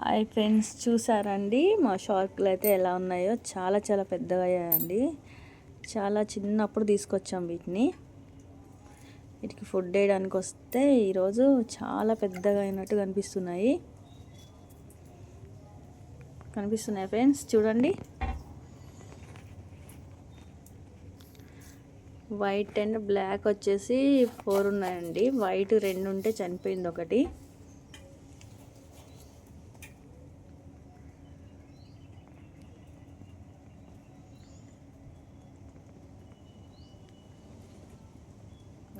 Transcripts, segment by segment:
Hi friends చూసారండి? మా షార్కులు అయితే ఎలా ఉన్నాయో? చాలా చాలా పెద్దగా అయ్యాయండి. చాలా చిన్నప్పుడు తీసుకొచ్చాం వీటిని. వీటికి ఫుడ్ వేయడానికి వస్తే ఈరోజు చాలా పెద్దగా అయినట్టు కనిపిస్తున్నాయి. కనిపిస్తున్నాయి ఫ్రెండ్స్? చూడండి. వైట్ అండ్ బ్లాక్ వచ్చేసి ఫోర్ ఉన్నాయండి. వైట్ రెండు ఉంటే చనిపోయింది ఒకటి.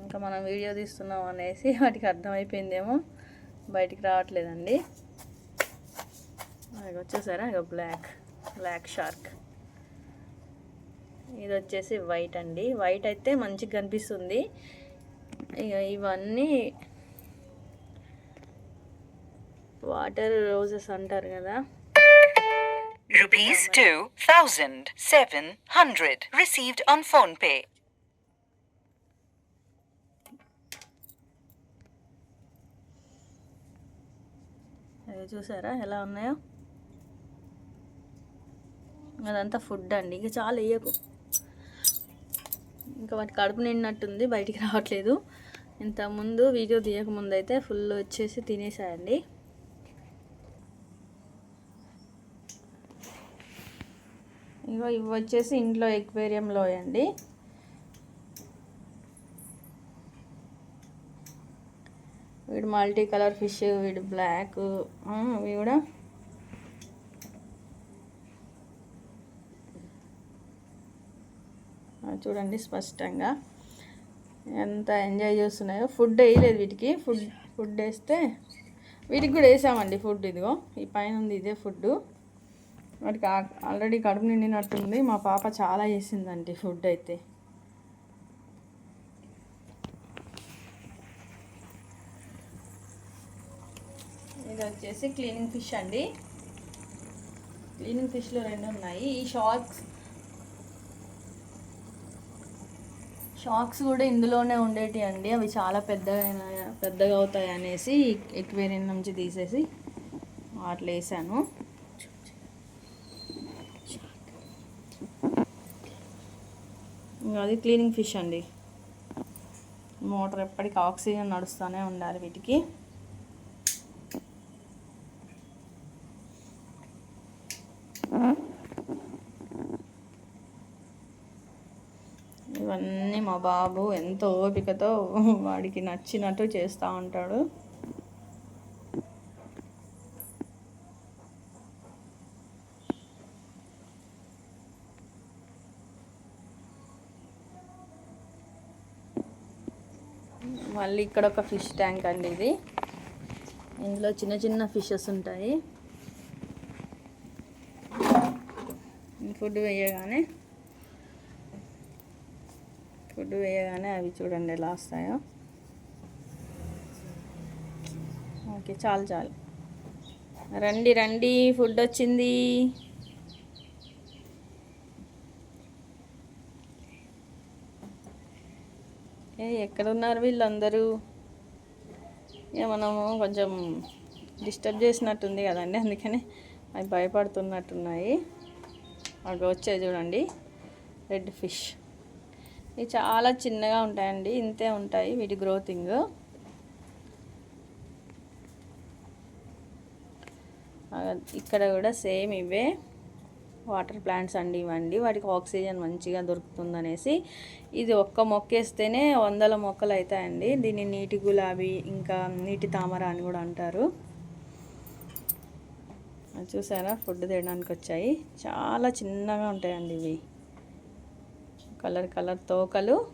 ఇంకా మనం వీడియో తీస్తున్నాం అనేసి వాటికి అర్థమైపోయిందేమో. బయటికి రావట్లేదండి. అది వచ్చేసారా ఇక బ్లాక్ బ్లాక్ షార్క్ ఇది వచ్చేసి వైట్ అండి. వైట్ అయితే మంచిగా కనిపిస్తుంది. ఇక ఇవన్నీ వాటర్ రోజెస్ అంటారు కదా. Rupees two thousand seven hundred received on PhonePe చూసారా ఎలా ఉన్నాయో? అదంతా ఫుడ్ అండి. ఇంకా చాలా వేయకు. ఇంకా వాటి కడుపు నిండినట్టుంది బయటికి రావట్లేదు. ఇంతకుముందు వీడియో తీయకముందు అయితే ఫుల్ వచ్చేసి తినేసాయండి. ఇగో ఇవి వచ్చేసి ఇంట్లో ఎక్వేరియంలో అండి వీడు మల్టీ కలర్ ఫిష్ వీడు బ్లాక్. ఇవి కూడా. చూడండి స్పష్టంగా ఎంత ఎంజాయ్ చేస్తున్నాయో. ఫుడ్ వేయలేదు వీటికి. ఫుడ్ ఫుడ్ వేస్తే వీటికి కూడా వేసామండి ఫుడ్ ఇదిగో. ఈ పైన ఉంది ఇదే ఫుడ్. వాటికి ఆల్రెడీ కడుపు నిండినట్టుంది. మా పాప చాలా చేసిందండి ఫుడ్ అయితే. ఇది వచ్చేసి క్లీనింగ్ ఫిష్ అండి. క్లీనింగ్ ఫిష్లో రెండు ఉన్నాయి. ఈ షార్క్స్ షార్క్స్ కూడా ఇందులోనే ఉండేటి అండి. అవి చాలా పెద్దగా పెద్దగా అవుతాయి అనేసి ఎక్వేరియం నుంచి తీసేసి వాటిలో వేసాను. అది క్లీనింగ్ ఫిష్ అండి. మోటార్ ఎప్పటికీ ఆక్సిజన్ నడుస్తూనే ఉండాలి వీటికి. ఇవన్నీ మా బాబు ఎంతో ఓపికతో వాడికి నచ్చినట్టు చేస్తూ ఉంటాడు. మళ్ళీ ఇక్కడ ఒక ఫిష్ ట్యాంక్ అండి ఇది. ఇందులో చిన్న చిన్న ఫిషెస్ ఉంటాయి. ఫుడ్ వేయగానే ఫుడ్ వేయగానే అవి చూడండి ఎలా వస్తాయో ఓకే చాలు చాలు. రండి రండి ఫుడ్ వచ్చింది. ఏ ఎక్కడున్నారు వీళ్ళందరూ? ఏ మనము కొంచెం డిస్టర్బ్ చేసినట్టుంది కదండి అందుకని అవి భయపడుతున్నట్టున్నాయి. అవి వచ్చాయి చూడండి. రెడ్ ఫిష్ ఇవి చాలా చిన్నగా ఉంటాయండి. ఇంతే ఉంటాయి వీటి గ్రోతింగ్ ఇక్కడ కూడా సేమ్ ఇవే. వాటర్ ప్లాంట్స్ అండి ఇవ్వండి వాటికి ఆక్సిజన్ మంచిగా దొరుకుతుందనేసి ఇది ఒక్క మొక్కేస్తేనే వందల మొక్కలు అవుతాయండి దీన్ని నీటి గులాబీ ఇంకా నీటి తామర అని కూడా అంటారు. చూసారా? ఫుడ్ తినడానికి వచ్చాయి చాలా చిన్నగా ఉంటాయండి ఇవి. కలర్ కలర్ తోకలు.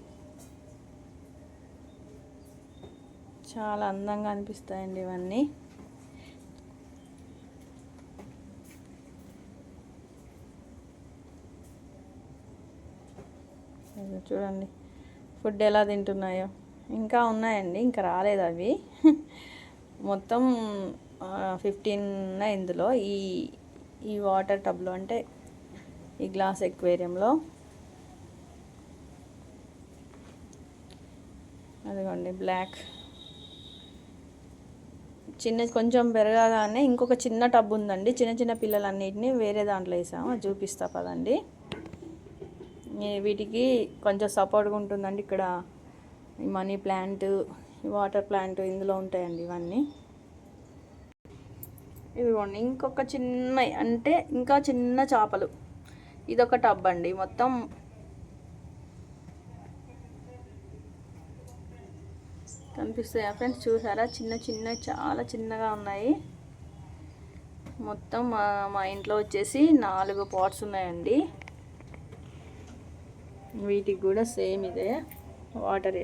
చాలా అందంగా అనిపిస్తాయండి ఇవన్నీ. చూడండి. ఫుడ్ ఎలా తింటున్నాయో. ఇంకా ఉన్నాయండి. ఇంకా రాలేదు అవి. మొత్తం ఫిఫ్టీన్ ఇందులో. ఈ ఈ వాటర్ టబ్లో అంటే ఈ గ్లాస్ ఎక్వేరియంలో అదిగోండి బ్లాక్ చిన్న కొంచెం పెరగగానే ఇంకొక చిన్న టబ్ ఉందండి. చిన్న చిన్న పిల్లలన్నిటిని వేరే దాంట్లో వేసాము. చూపిస్తా పదండి. వీటికి కొంచెం సపోర్ట్గా ఉంటుందండి. ఇక్కడ ఈ మనీ ప్లాంట్ ఈ వాటర్ ప్లాంట్ ఇందులో ఉంటాయండి ఇవన్నీ. ఇదిగోండి ఇంకొక చిన్న అంటే ఇంకా చిన్న చేపలు. ఇదొక టబ్ అండి మొత్తం కనిపిస్తాయా ఫ్రెండ్స్? చూసారా? చిన్న చిన్న చాలా చిన్నగా ఉన్నాయి. మొత్తం మా మా ఇంట్లో వచ్చేసి నాలుగు పాట్స్ ఉన్నాయండి. వీటికి కూడా సేమ్ ఇదే వాటర్.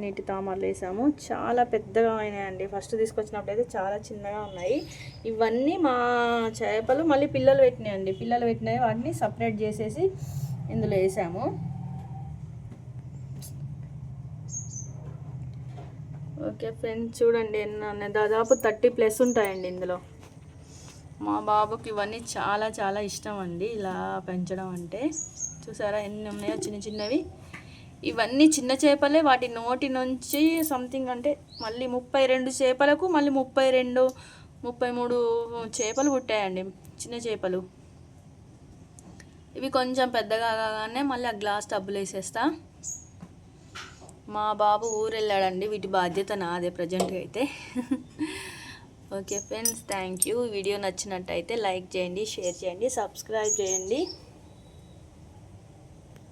నీటి తామరలు వేసాము. చాలా పెద్దగా అయినాయండి. ఫస్ట్ తీసుకొచ్చినప్పుడు అయితే చాలా చిన్నగా ఉన్నాయి. ఇవన్నీ మా చేపలు మళ్ళీ పిల్లలు పెట్టినాయండి. పిల్లలు పెట్టినవి వాటిని సపరేట్ చేసేసి ఇందులో వేసాము. ఓకే ఫ్రెండ్స్ చూడండి ఎన్ని దాదాపు థర్టీ ప్లస్ ఉంటాయండి ఇందులో. మా బాబుకి ఇవన్నీ చాలా చాలా ఇష్టం అండి. ఇలా పెంచడం అంటే. చూసారా ఎన్ని ఉన్నాయో? చిన్న చిన్నవి. ఇవన్నీ చిన్న చేపలే. వాటి నోటి నుంచి సంథింగ్ అంటే మళ్ళీ ముప్పై రెండు చేపలకు మళ్ళీ ముప్పై రెండు ముప్పై మూడు చేపలు పుట్టాయండి చిన్న చేపలు. ఇవి కొంచెం పెద్దగా కాగానే మళ్ళీ ఆ గ్లాస్ టబ్బులు వేసేస్తా. మా బాబు ఊరు వెళ్ళాడండి వీటి బాధ్యత నాదే ప్రజెంట్గా అయితే. Okay friends thank you video నచ్చినట్టయితే లైక్ చేయండి షేర్ చేయండి సబ్స్క్రైబ్ చేయండి.